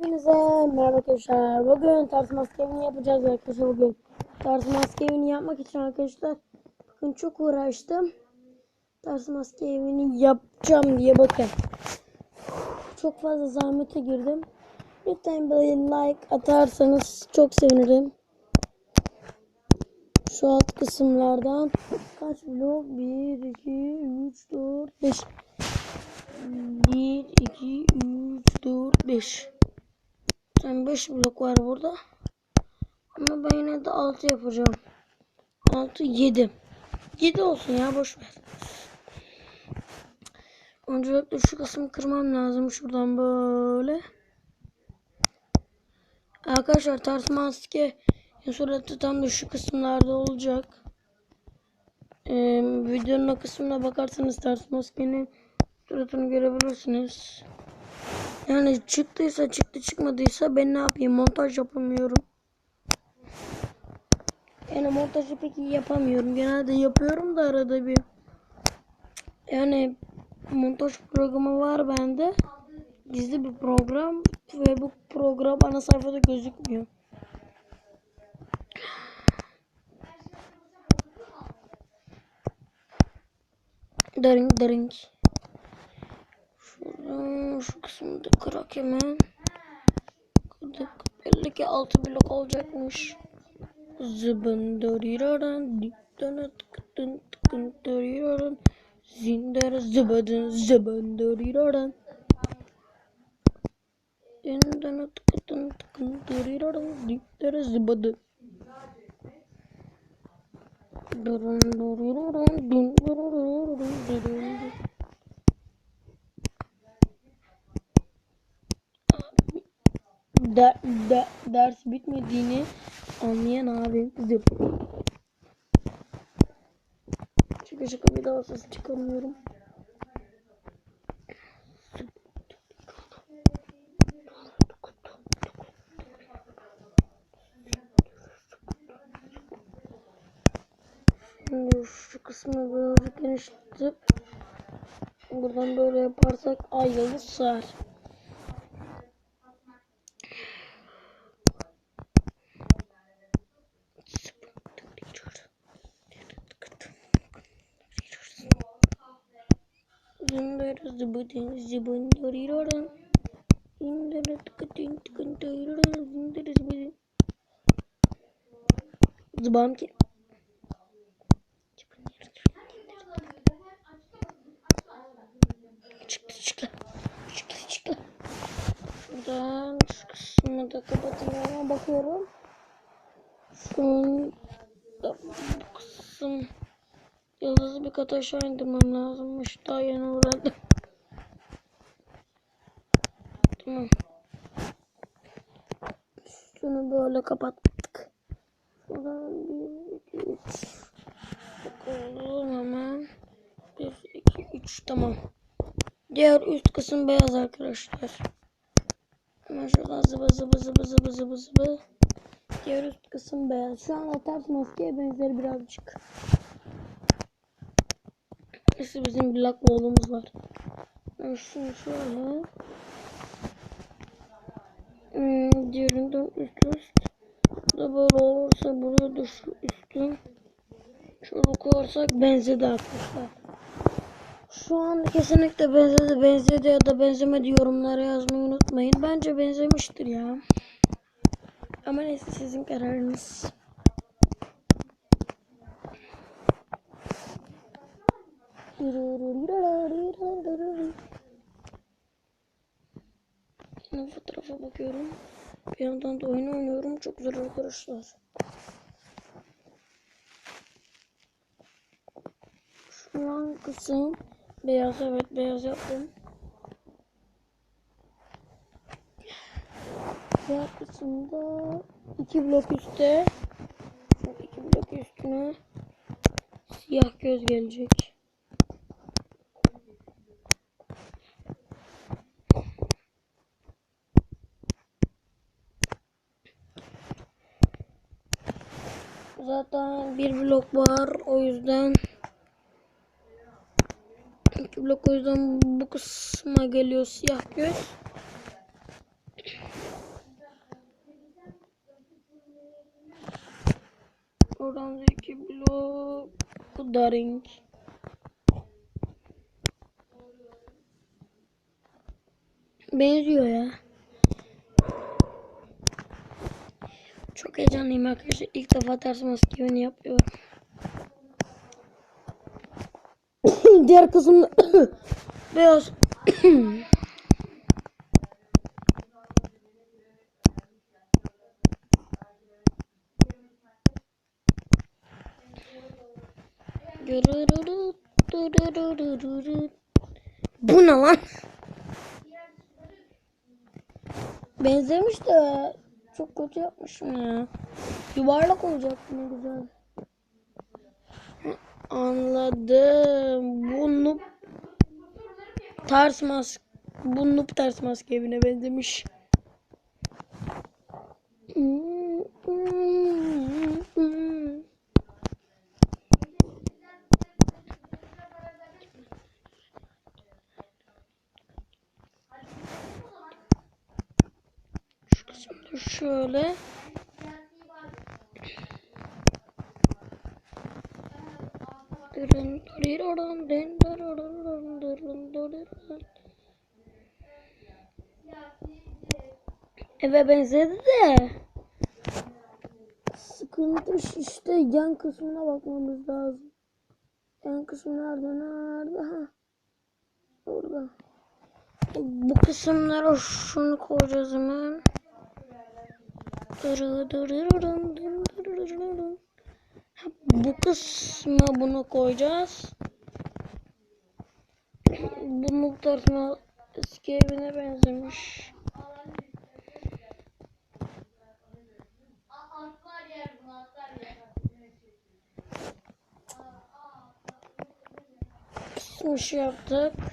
Hepinize merhaba arkadaşlar. Bugün ters maske yapacağız arkadaşlar bugün. Ters maske yapmak için arkadaşlar bakın çok uğraştım. Ters maske evini yapacağım diye bakın. Çok fazla zahmete girdim. Lütfen böyle like atarsanız çok sevinirim. Şu alt kısımlardan kaç blok? 1, 2, 3, 4, 5. 1, 2, 3, 4, 5. Sen 5 blok var burada. Ama ben yine de 6 yapacağım. 6, 7. 7 olsun ya boş ver. Öncelikle şu kısmı kırmam lazım. Şuradan böyle. Arkadaşlar ters maske suratı tam da şu kısımlarda olacak. Ee, videonun o kısmına bakarsanız ters maskenin suratını görebilirsiniz. Yani çıktıysa çıktı çıkmadıysa ben ne yapayım montaj yapamıyorum. Yani montajı pek iyi yapamıyorum. Genelde yapıyorum da arada bir. Yani montaj programı var bende. Gizli bir program ve bu program ana sayfada gözükmüyor. Daring daring. Şuradan şu kısmı da kırak hemen. Kırdık. Belli ki altı blok olacakmış. Zıbın doriraran dikdana tıkıtın tıkın doriraran zindara zıbadın zıbın doriraran Dindana tıkıtın tıkın doriraran dikdara zıbadın Durun dururaran dun dururaran durun der, der, ders bitmediğini anlayan abim zıp. Şaka şaka bir daha ses çıkarmıyorum. Şimdi şu kısmı birazcık genişletip buradan böyle yaparsak ay yılı sığar. Tıkın doriraran Zindara zıbıdın Zıbam ki Çıktı çıktı. Çıktı çıktı. Şuradan şu kısmı da bakıyorum Şu an da bu kısım Yıldızı bir kat aşağı indirmem lazımmış. Daha yeni öğrendim. Tamam. Şunu böyle kapattık. Şuradan bir, iki, üç. Bakalım hemen. Bir, iki, üç. Tamam. Diğer üst kısım beyaz arkadaşlar. Hemen şuradan zıbı zıbı zıbı zıbı zıbı zıbı. Diğer üst kısım beyaz. Şu an ters maskeye benzer birazcık. İşte bizim bir lak oğlumuz var. Ben şunu şöyle. Hmm, diğerinden üst üst. Da böyle olursa buraya da şu üstü. Şöyle koyarsak benzedi arkadaşlar. Şu an kesinlikle benzedi, benzedi ya da benzemedi yorumlara yazmayı unutmayın. Bence benzemiştir ya. Ama neyse sizin kararınız. Yine fotoğrafa bakıyorum. Bir yandan da oyun oynuyorum. Çok güzel arkadaşlar. Şu an kısım beyaz evet beyaz yaptım. Diğer kısımda iki blok üstte şu iki blok üstüne siyah göz gelecek. zaten bir blok var. O yüzden iki blok o yüzden bu kısma geliyor siyah göz. Oradan iki blok bu. Benziyor ya. Heyecanlıyım arkadaşlar. İlk defa ters maskeni yapıyorum. Diğer kısımda beyaz. Bu ne lan? Benzemiş de çok kötü yapmışım ya. Yuvarlak olacak ne güzel. Anladım. Bu noob ters mask bu noob ters maske evine benzemiş. Şu kısımda şöyle. Eve benzedi de. Sıkıntı işte yan kısmına bakmamız lazım. Yan kısmı nerede? Nerede? Ha. Orada. Bu kısımlara şunu koyacağız hemen. Dırı dırırırın, dın dırırırın. Ha, Bu kısma bunu koyacağız. Bu noktasına eski evine benzemiş. Kısmış yaptık.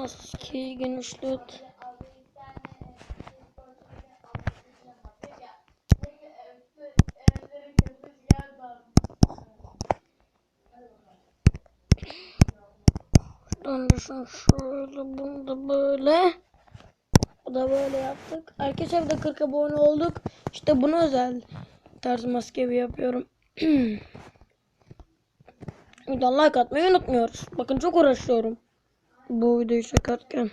Maskeyi genişlet. Şunu şöyle bunu da böyle. Bu da böyle yaptık. Arkadaşlar bir de 40 abone olduk. İşte bunu özel tarz maske yapıyorum. Buradan like atmayı unutmuyoruz. Bakın çok uğraşıyorum. Bu videoyu çekerken.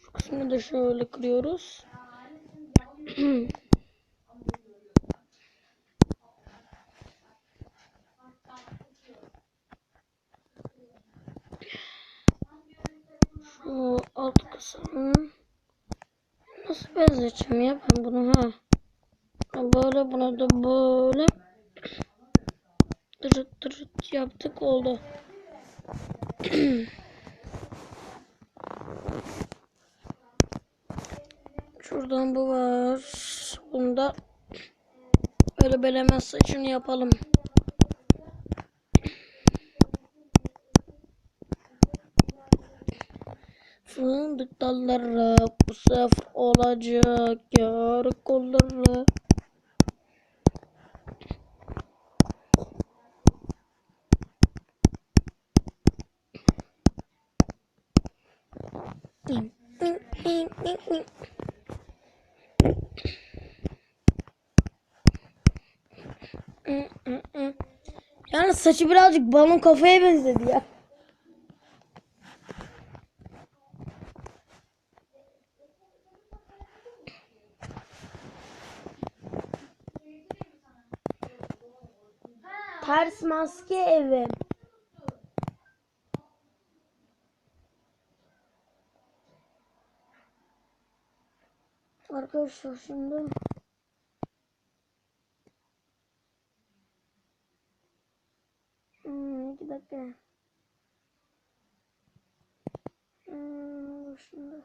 Şu kısmını da şöyle kırıyoruz. Şu alt kısmını benzeteceğim ya ben bunu ha. Böyle buna da böyle dırıt dırıt yaptık oldu. Şuradan bu var. Bunda öyle böyle hemen saçını yapalım. Fındık dalları bu sefer olacak yar kolları. Yani saçı birazcık balon kafaya benzedi ya. Ters maske evi. Arkadaşlar şimdi Hmm, iki dakika. Hmm, dur şimdi.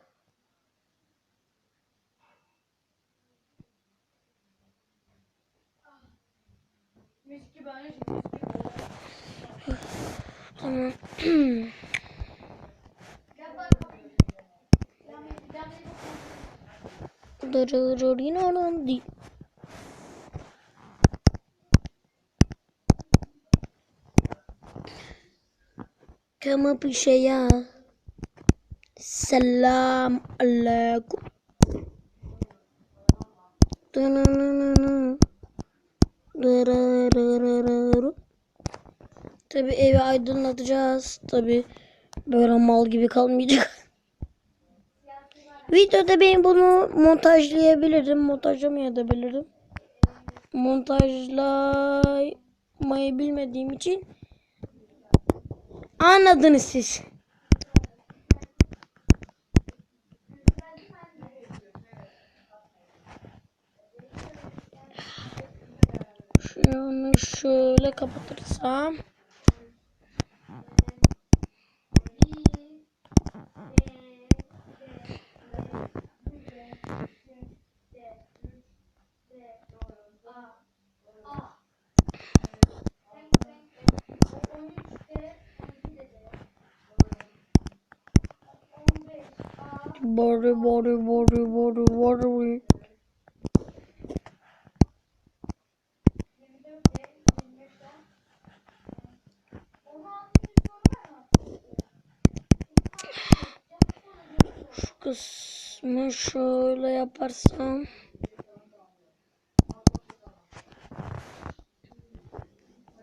Tamam. Dırırır yine olan değil. Kamu bir. Selam aleyküm. Tabi evi aydınlatacağız. Tabi böyle mal gibi kalmayacak. Videoda ben bunu montajlayabilirim. Montajlamayabilirim. Montajlamayı bilmediğim için anladınız siz. Şunu şöyle kapatırsam. Bori bori bori bori bori. Şu kısmı şöyle yaparsam.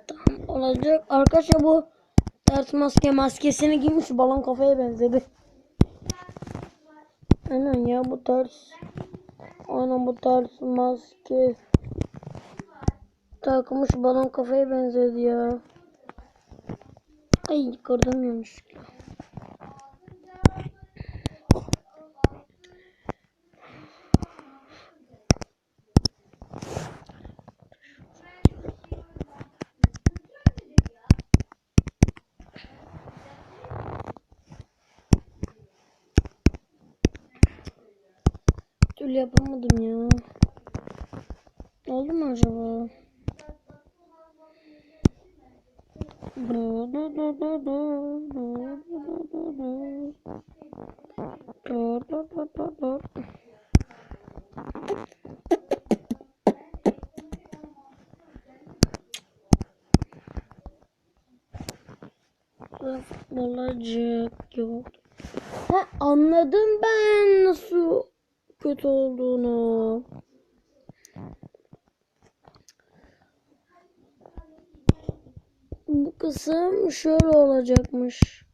Tamam olacak. Arkadaşlar bu ters maske maskesini giymiş balon kafaya benzedi. Aynen ya bu ters. Aynen bu ters maske. Takmış balon kafaya benzedi ya. Ay kırdım yapamadım ya. Oldu mu acaba? Olacak yok. Ha anladım kötü olduğunu. Bu kısım şöyle olacakmış.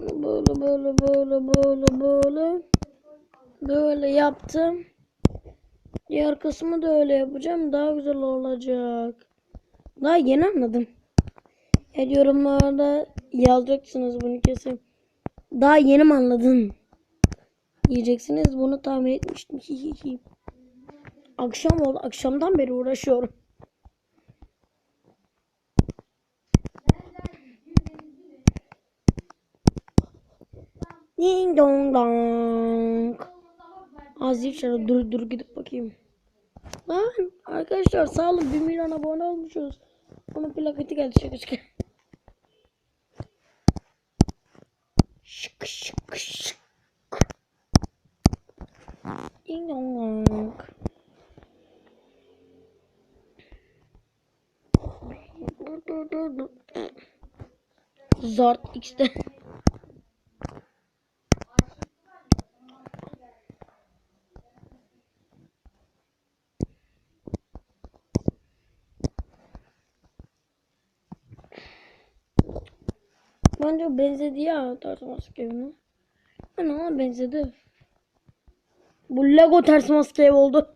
Böyle böyle böyle böyle böyle. Böyle yaptım. Diğer kısmı da öyle yapacağım. Daha güzel olacak. Daha yeni anladım. E yorumlarda yazacaksınız bunu kesin. Daha yeni mi anladın? Diyeceksiniz bunu tahmin etmiştim. Akşam oldu. Akşamdan beri uğraşıyorum. Ding dong dong. Az şöyle dur dur gidip bakayım. Lan arkadaşlar sağ olun 1 milyon abone olmuşuz. Onun plaketi geldi şaka şaka. Şık şık şık. Ding dong. Zart X'de. Bence benzedi ya maske evine. Ana ona benzedi. Bu Lego ters maske ev oldu.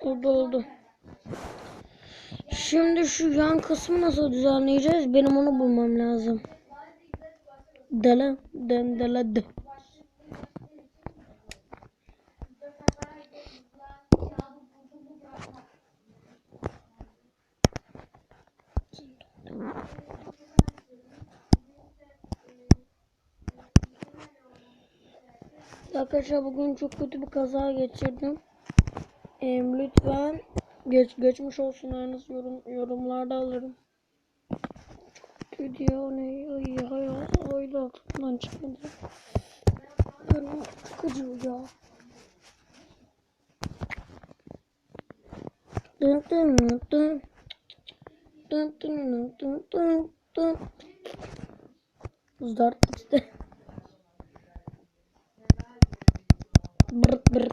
Oldu oldu. Şimdi şu yan kısmı nasıl düzenleyeceğiz? Benim onu bulmam lazım. Dala, den dala, de. Arkadaşlar bugün çok kötü bir kaza geçirdim. Em, lütfen geç geçmiş olsunlarınız yorum yorumlarda alırım. Video ne? Ay hayat öyle aklımdan çıkmadı. Benim çok acıyor ya. Dın dın dın dın. Dın dın dın dın dın. Buzlar işte. Bırt bırt.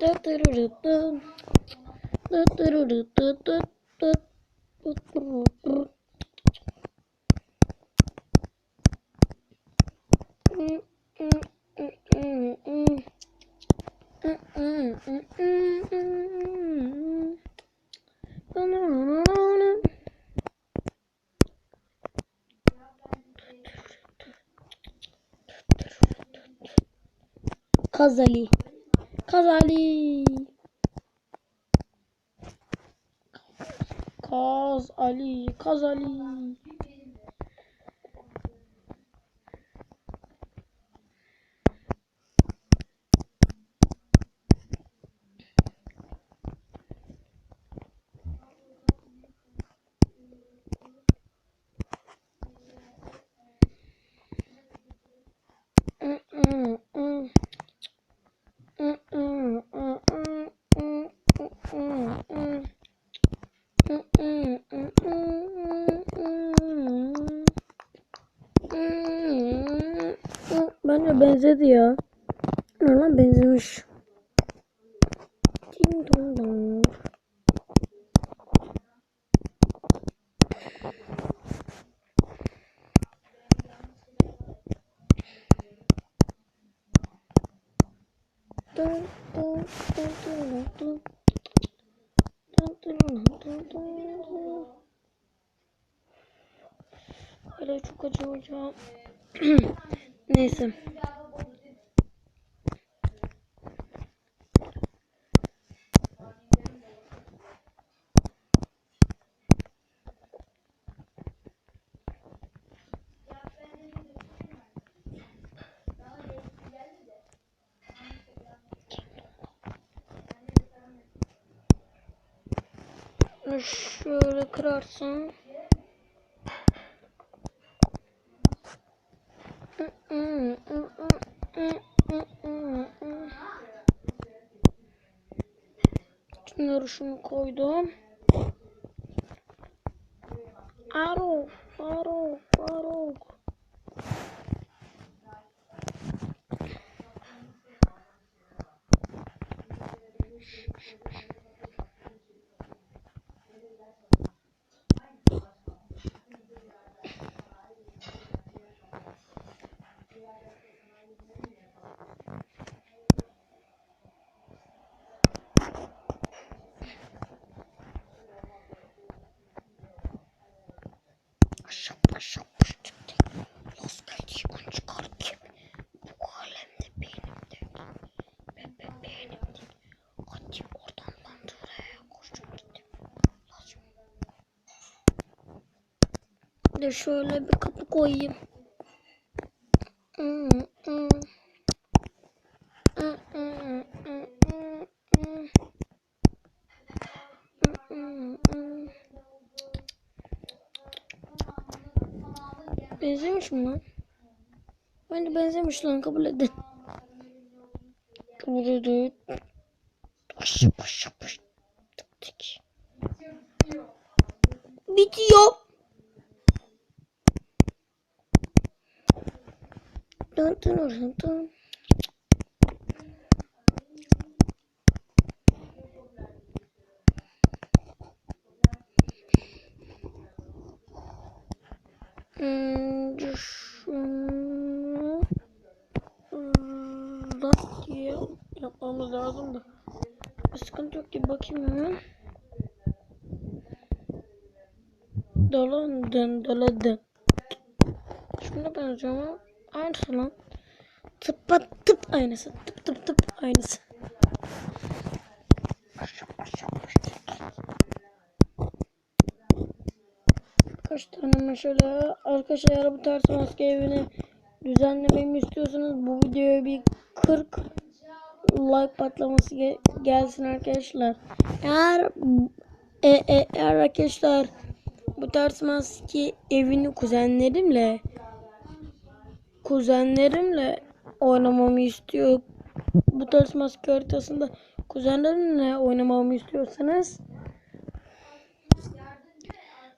Dın dın dın dın. Dın dın dın dın dın dın. Dın dın dın. Mm, mm, mm, mm, mm. Mm, mm, mm, mm, mm. Na, na, na, na, na. Kazali. Kazali. Kaz Ali. Kaz Ali. Benzedi ya. Ne lan benzemiş. Ding dong dong. Dun, dun, dun, dun, dun. Dun, dun, dun, dun, dun, dun. Hala çok acı hocam. Neyse. Bunu Şöyle kırarsın. Şunları şunu koydum. De şöyle bir kapı koyayım. Hmm, hmm. Hmm. Benzemiş mi lan? Bence benzemiş lan kabul edin. Kabul edin. Bitiyor. Dın dın dın dın. Hmm, şunu rat diye yapmamız lazım da. Sıkıntı yok ki bakayım hemen. Dolandın dolandın. Şuna benziyor ama aynısı lan. Tıpa tıp aynısı. Tıp tıp tıp aynısı. Kaç tane mesela arkadaşlar bu tarz maske evini düzenlememi istiyorsanız bu videoya bir 40 like patlaması ge- gelsin arkadaşlar. Eğer e, e, eğer arkadaşlar bu tarz maske evini kuzenlerimle kuzenlerimle oynamamı istiyor. Bu tarz maske haritasında kuzenlerimle oynamamı istiyorsanız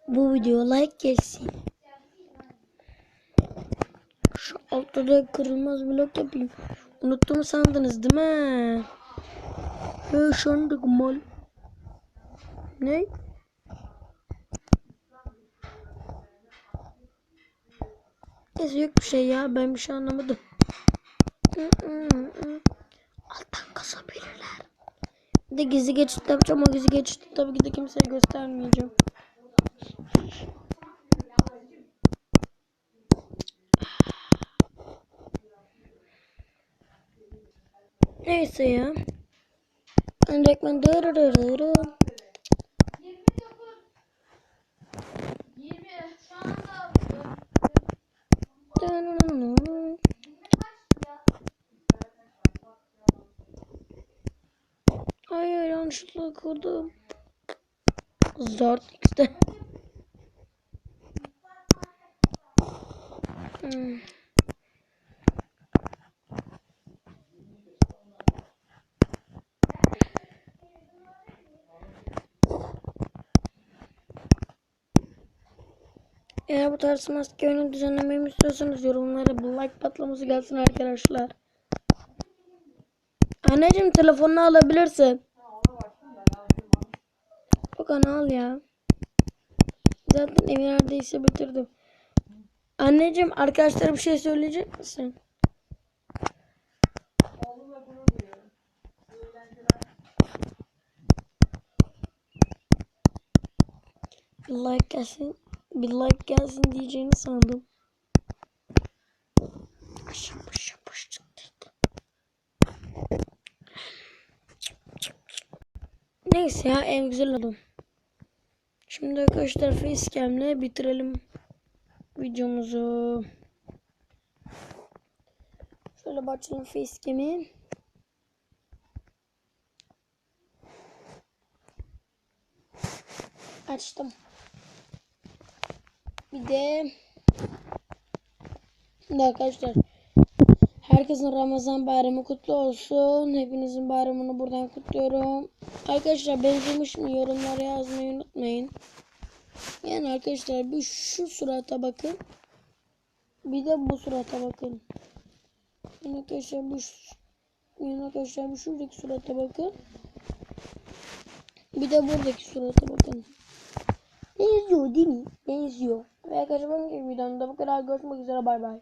bu video like gelsin. Şu altta da kırılmaz blok yapayım. Unuttum sandınız değil mi? Yaşandık mal. Ne? Neyse yok bir şey ya. Ben bir şey anlamadım. Alttan kasabilirler. Bir de gizli geçit yapacağım. O gizli geçiti tabii ki de kimseye göstermeyeceğim. Neyse ya. Ancak ben yanlışlıkla kırdım. Zart X'de. Hmm. Eğer bu tarz maske oyunu düzenlememi istiyorsanız yorumlara bir like patlaması gelsin arkadaşlar. Anneciğim telefonunu alabilirsin. Yok ana al ya. Zaten evi neredeyse bitirdim. Anneciğim arkadaşlara bir şey söyleyecek misin? Bir like gelsin. Bir like gelsin diyeceğini sandım. Neyse ya ev güzel oldu. Şimdi arkadaşlar facecam'le bitirelim videomuzu. Şöyle başlayalım facecam'i. Açtım. Bir de Şimdi arkadaşlar herkesin Ramazan bayramı kutlu olsun. Hepinizin bayramını buradan kutluyorum. Arkadaşlar benzemiş mi yorumlara yazmayı unutmayın. Yani arkadaşlar bir şu surata bakın. Bir de bu surata bakın. Yani arkadaşlar bu yani arkadaşlar bir şuradaki surata bakın. Bir de buradaki surata bakın. Benziyor değil mi? Benziyor. Ve arkadaşlar gibi videomda bu kadar görüşmek üzere bay bay.